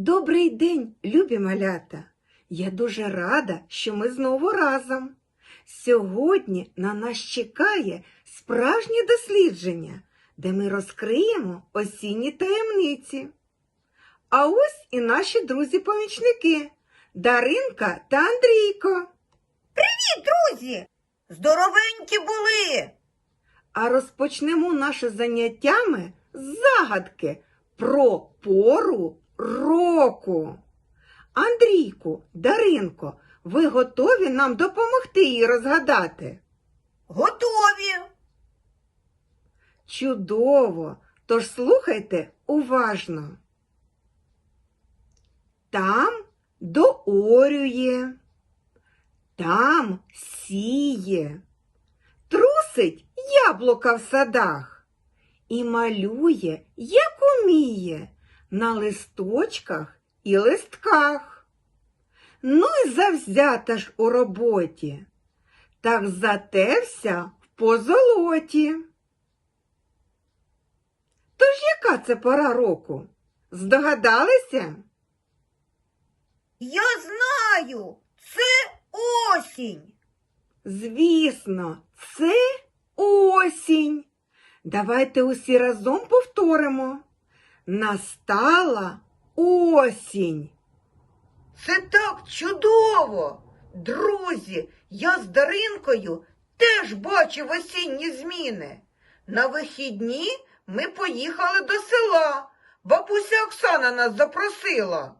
Добрий день, любі малята! Я дуже рада, що ми знову разом. Сьогодні на нас чекає справжнє дослідження, де ми розкриємо осінні таємниці. А ось і наші друзі-помічники Даринка та Андрійко. Привіт, Друзі, здоровенькі були. А розпочнемо наше заняттями з загадки про пору року. Андрійку, Даринко, ви готові нам допомогти її розгадати? Готові. Чудово! Тож слухайте уважно. Там доорює, там сіє, трусить яблука в садах і малює, як уміє, на листочках і листках. Ну й завзята ж у роботі, так затерся в позолоті. Тож яка це пора року? Здогадалися? Я знаю, це осінь. Звісно, це осінь. Давайте усі разом повторимо. Настала осінь. Це так чудово. Друзі, я з Даринкою теж бачив осінні зміни. На вихідні ми поїхали до села. Бабуся Оксана нас запросила.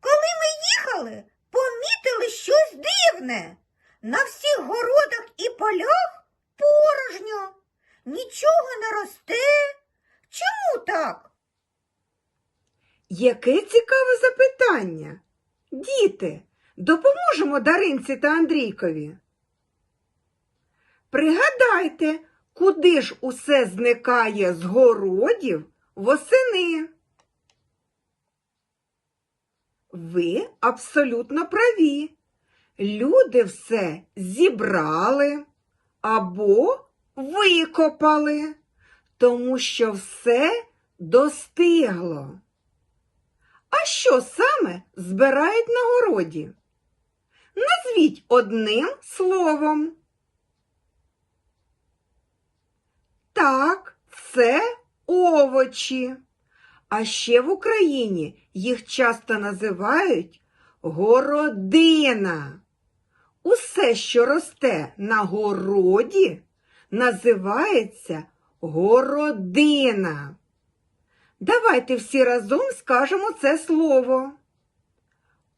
Коли ми їхали, помітили щось дивне. На всіх городах і полях порожньо. Нічого не росте. Чому так? Яке цікаве запитання. Діти, допоможемо Даринці та Андрійкові. Пригадайте, куди ж усе зникає з городів восени. Ви абсолютно праві. Люди все зібрали або викопали, тому що все достигло. А що саме збирають на городі? Назвіть одним словом. Так, це овочі. А ще в Україні їх часто називають городина. Усе, що росте на городі, називається городина. Давайте всі разом скажемо це слово.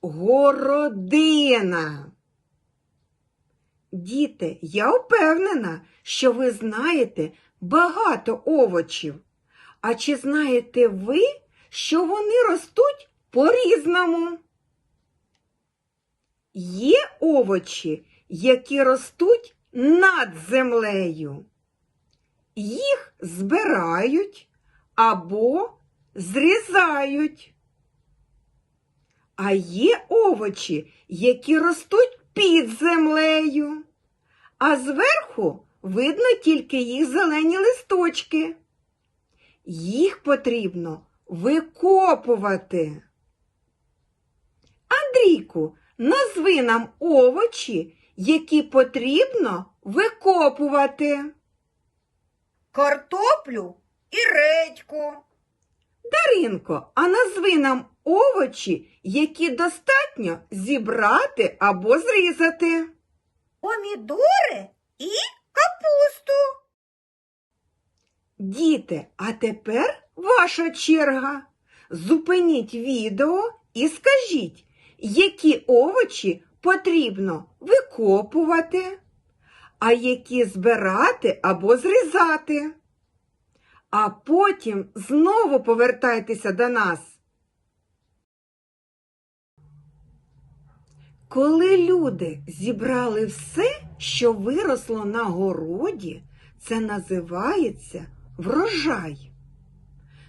Городина. Діти, я впевнена, що ви знаєте багато овочів. А чи знаєте ви, що вони ростуть по-різному? Є овочі, які ростуть над землею. Їх збирають або зрізають. А є овочі, які ростуть під землею, а зверху видно тільки їх зелені листочки. Їх потрібно викопувати. Андрійку, назви нам овочі, які потрібно викопувати. Картоплю і редьку. Даринко, а назви нам овочі, які достатньо зібрати або зрізати. помідори і капусту. Діти, а тепер ваша черга. Зупиніть відео і скажіть, які овочі потрібно викопувати, а які збирати або зрізати. А потім знову повертайтеся до нас. Коли люди зібрали все, що виросло на городі, це називається врожай.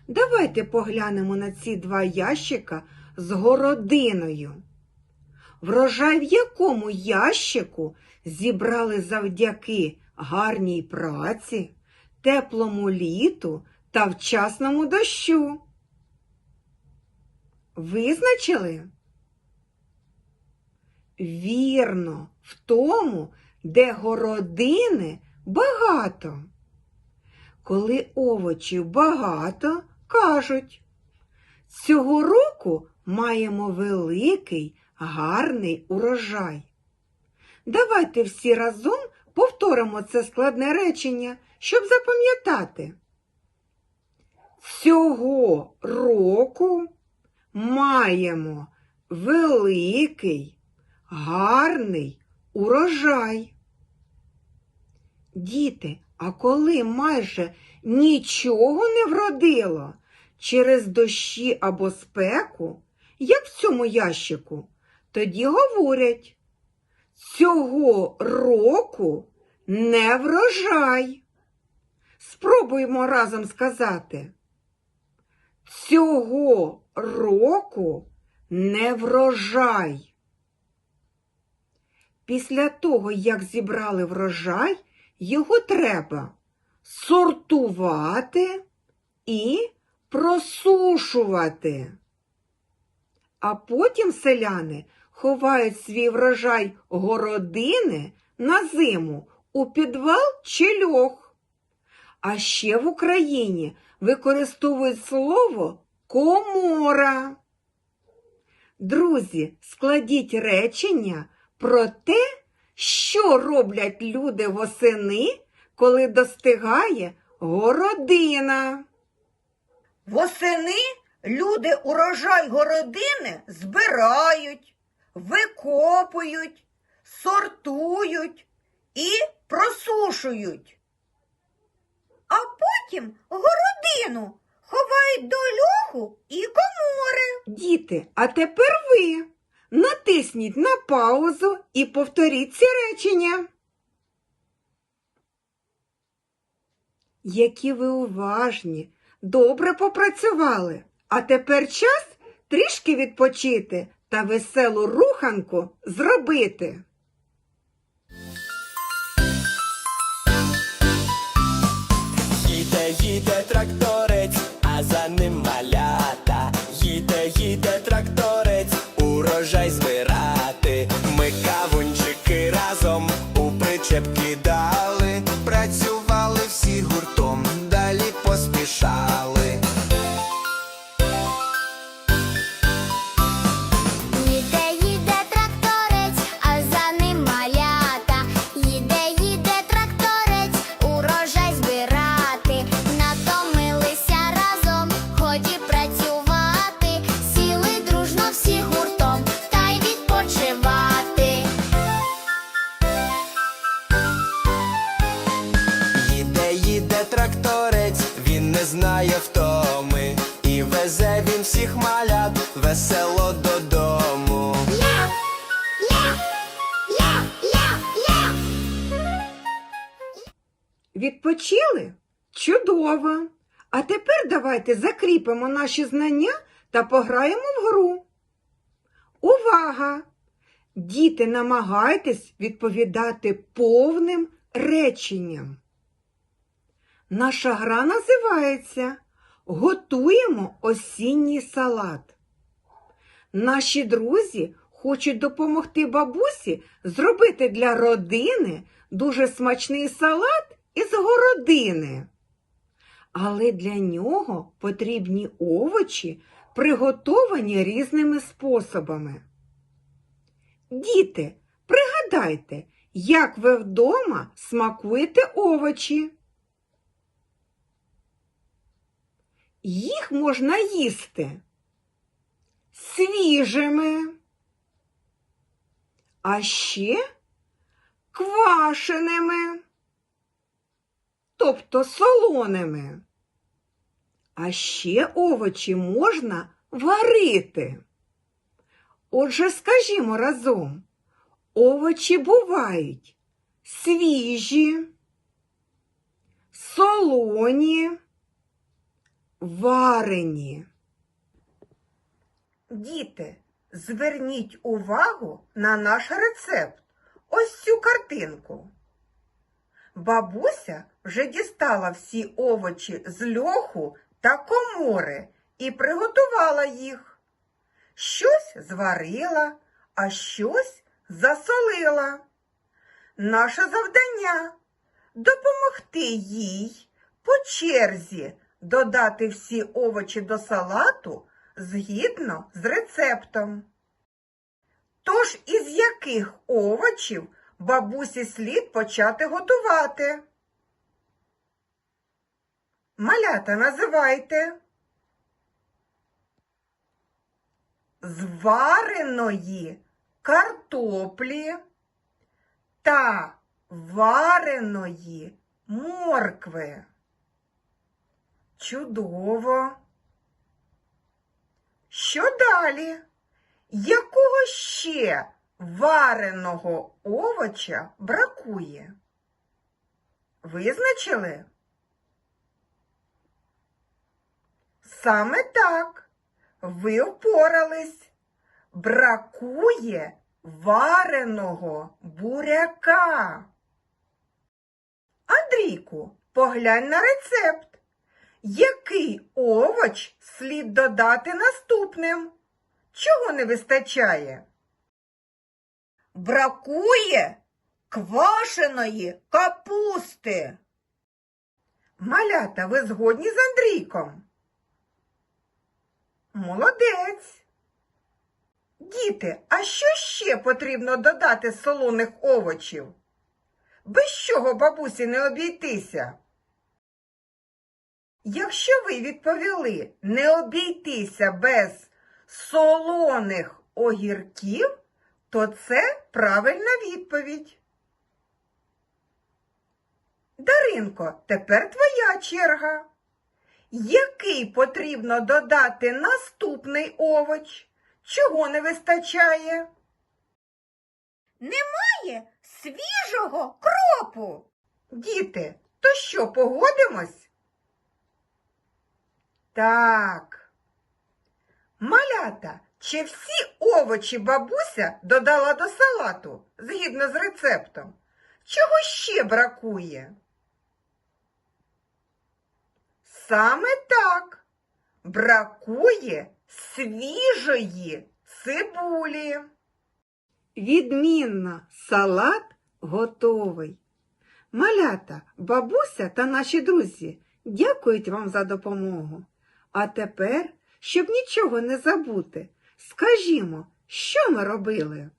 Давайте поглянемо на ці два ящика з городиною. Врожай в якому ящику зібрали завдяки гарній праці, теплому літу та вчасному дощу. Визначили? Вірно, в тому, де городини багато. Коли овочів багато, кажуть, цього року маємо великий, гарний урожай. Давайте всі разом повторимо це складне речення, щоб запам'ятати. Цього року маємо великий, гарний урожай. Діти, а коли майже нічого не вродило через дощі або спеку, як в цьому ящику, тоді говорять, цього року не врожай. Спробуємо разом сказати. Цього року не врожай. Після того, як зібрали врожай, його треба сортувати і просушувати. А потім селяни ховають свій врожай городини на зиму у підвал чи льох. А ще в Україні використовують слово комора. Друзі, складіть речення про те, що роблять люди восени, коли достигає городина. Восени люди урожай городини збирають, викопують, сортують і просушують. А потім городину ховають до льоху і комори. Діти, а тепер ви натисніть на паузу і повторіть ці речення. Які ви уважні, добре попрацювали. А тепер час трішки відпочити та веселу руханку зробити. Їде, тракторець, а за ним малята. Їде, їде тракторець, Їде тракторець, він не знає втоми. І везе він всіх малят весело додому. Відпочили? Чудово! А тепер давайте закріпимо наші знання та пограємо в гру. Увага! Діти, намагайтесь відповідати повним реченням. Наша гра називається Готуємо осінній салат. Наші друзі хочуть допомогти бабусі зробити для родини дуже смачний салат із городини. Але для нього потрібні овочі, приготовані різними способами. Діти, пригадайте, як ви вдома смакуєте овочі. Їх можна їсти свіжими, а ще квашеними, тобто солоними. А ще овочі можна варити. Отже, скажімо разом, овочі бувають свіжі, солоні, варені. Діти, зверніть увагу на наш рецепт. Ось цю картинку. Бабуся вже дістала всі овочі з льоху та комори і приготувала їх. щось зварила, а щось засолила. Наше завдання допомогти їй по черзі додати всі овочі до салату згідно з рецептом. Тож із яких овочів бабусі слід почати готувати? Малята називайте. З вареної картоплі та вареної моркви. Чудово. Що далі? Якого ще вареного овоча бракує? Визначили? Саме так. Ви впорались. Бракує вареного буряка. Андрійку, поглянь на рецепт. Який овоч слід додати наступним? Чого не вистачає? Бракує квашеної капусти. Малята, ви згодні з Андрійком? Молодець. Діти, а що ще потрібно додати солоних овочів? Без чого бабусі не обійтися? Якщо ви відповіли не обійтися без солоних огірків, то це правильна відповідь. Даринко, тепер твоя черга. Який потрібно додати наступний овоч? Чого не вистачає? Немає свіжого кропу. Діти, то що, погодимось? Так. Малята, чи всі овочі бабуся додала до салату згідно з рецептом? Чого ще бракує? Саме так. Бракує свіжої цибулі. Відмінно, салат готовий. Малята, бабуся та наші друзі дякують вам за допомогу. А тепер, щоб нічого не забути, скажімо, що ми робили?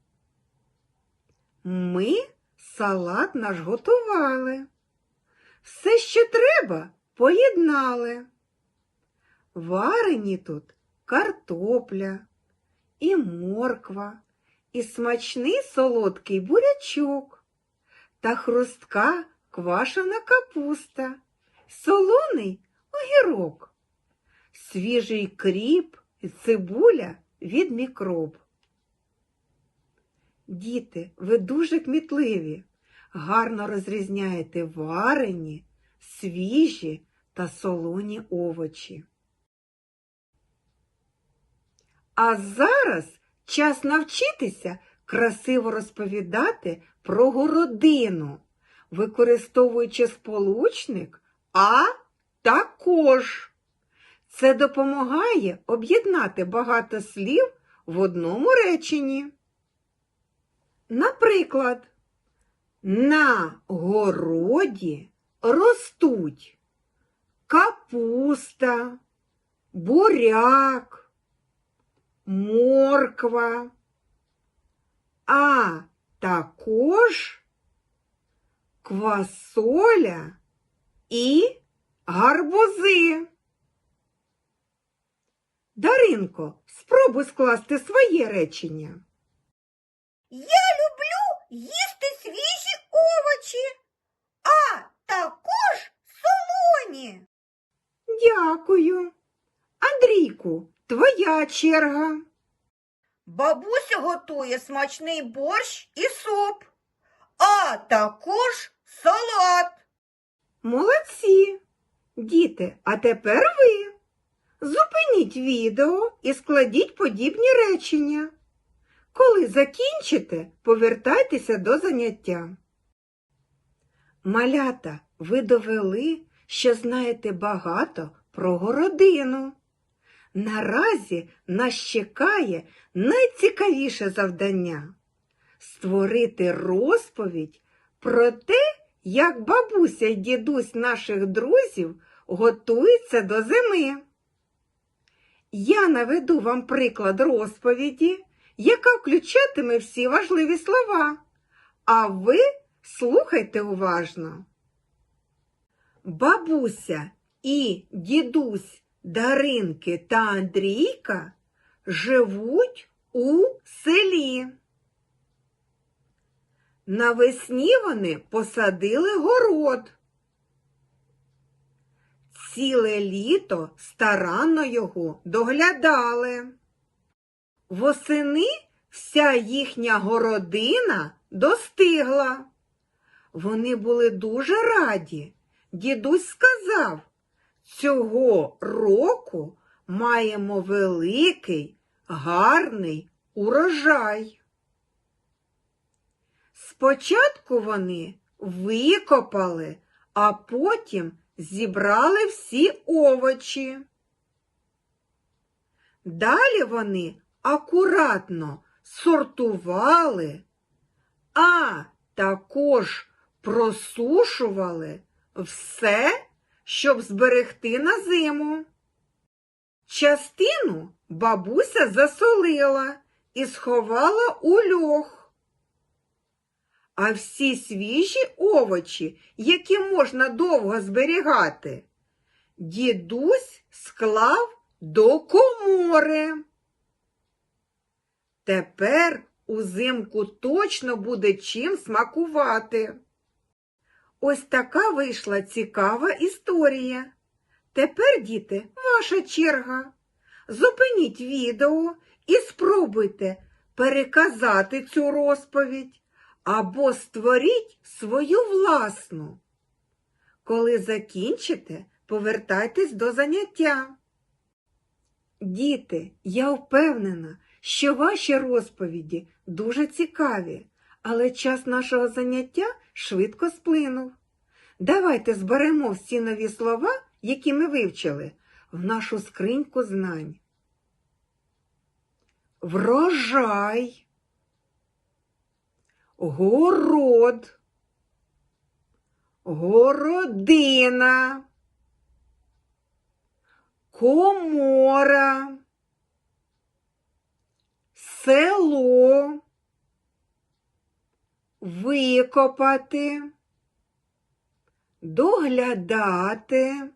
Ми салат наш готували. Все, що треба, поєднали. Варені тут картопля і морква, і смачний солодкий бурячок, та хрустка квашена капуста, солоний огірок, свіжий кріп цибуля від мікроб. Діти, ви дуже кмітливі, гарно розрізняєте варені, свіжі та солоні овочі. А зараз час навчитися красиво розповідати про городину, використовуючи сполучник а також. Це допомагає об'єднати багато слів в одному реченні. Наприклад, на городі ростуть капуста, буряк, морква, а також квасоля і гарбузи. Даринко, спробуй скласти своє речення. Я люблю їсти свіжі овочі, а також солоні. Дякую. Андрійку, твоя черга. Бабуся готує смачний борщ і суп, а також салат. Молодці. Діти, а тепер ви. Зупиніть відео і складіть подібні речення. Коли закінчите, повертайтеся до заняття. Малята, ви довели, що знаєте багато про городину. Наразі нас чекає найцікавіше завдання створити розповідь про те, як бабуся й дідусь наших друзів готуються до зими. Я наведу вам приклад розповіді, яка включатиме всі важливі слова, а ви слухайте уважно. Бабуся і дідусь Даринки та Андрійка живуть у селі. Навесні вони посадили город. Ціле літо старанно його доглядали. Восени вся їхня городина достигла. Вони були дуже раді. Дідусь сказав, цього року маємо великий, гарний урожай. Спочатку вони викопали, а потім зібрали всі овочі. Далі вони акуратно сортували, а також просушували все, щоб зберегти на зиму. Частину бабуся засолила і сховала у льох. А всі свіжі овочі, які можна довго зберігати, дідусь склав до комори. Тепер узимку точно буде чим смакувати. Ось така вийшла цікава історія. Тепер, діти, ваша черга. Зупиніть відео і спробуйте переказати цю розповідь або створіть свою власну. Коли закінчите, повертайтесь до заняття. Діти, я впевнена, що ваші розповіді дуже цікаві, але час нашого заняття швидко сплинув. Давайте зберемо всі нові слова, які ми вивчили, в нашу скриньку знань. Врожай, город, городина, комора, село, викопати, доглядати,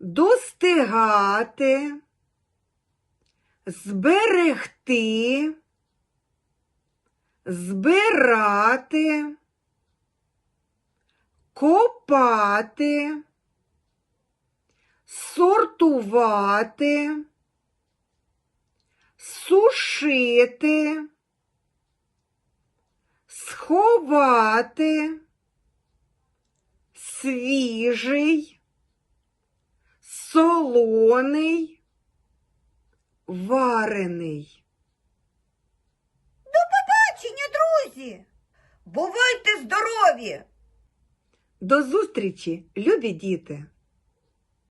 достигати, зберегти, збирати, копати, сортувати, сушити, сховати, свіжий, солоний, варений. Бачення! Бувайте здорові! До зустрічі, любі діти!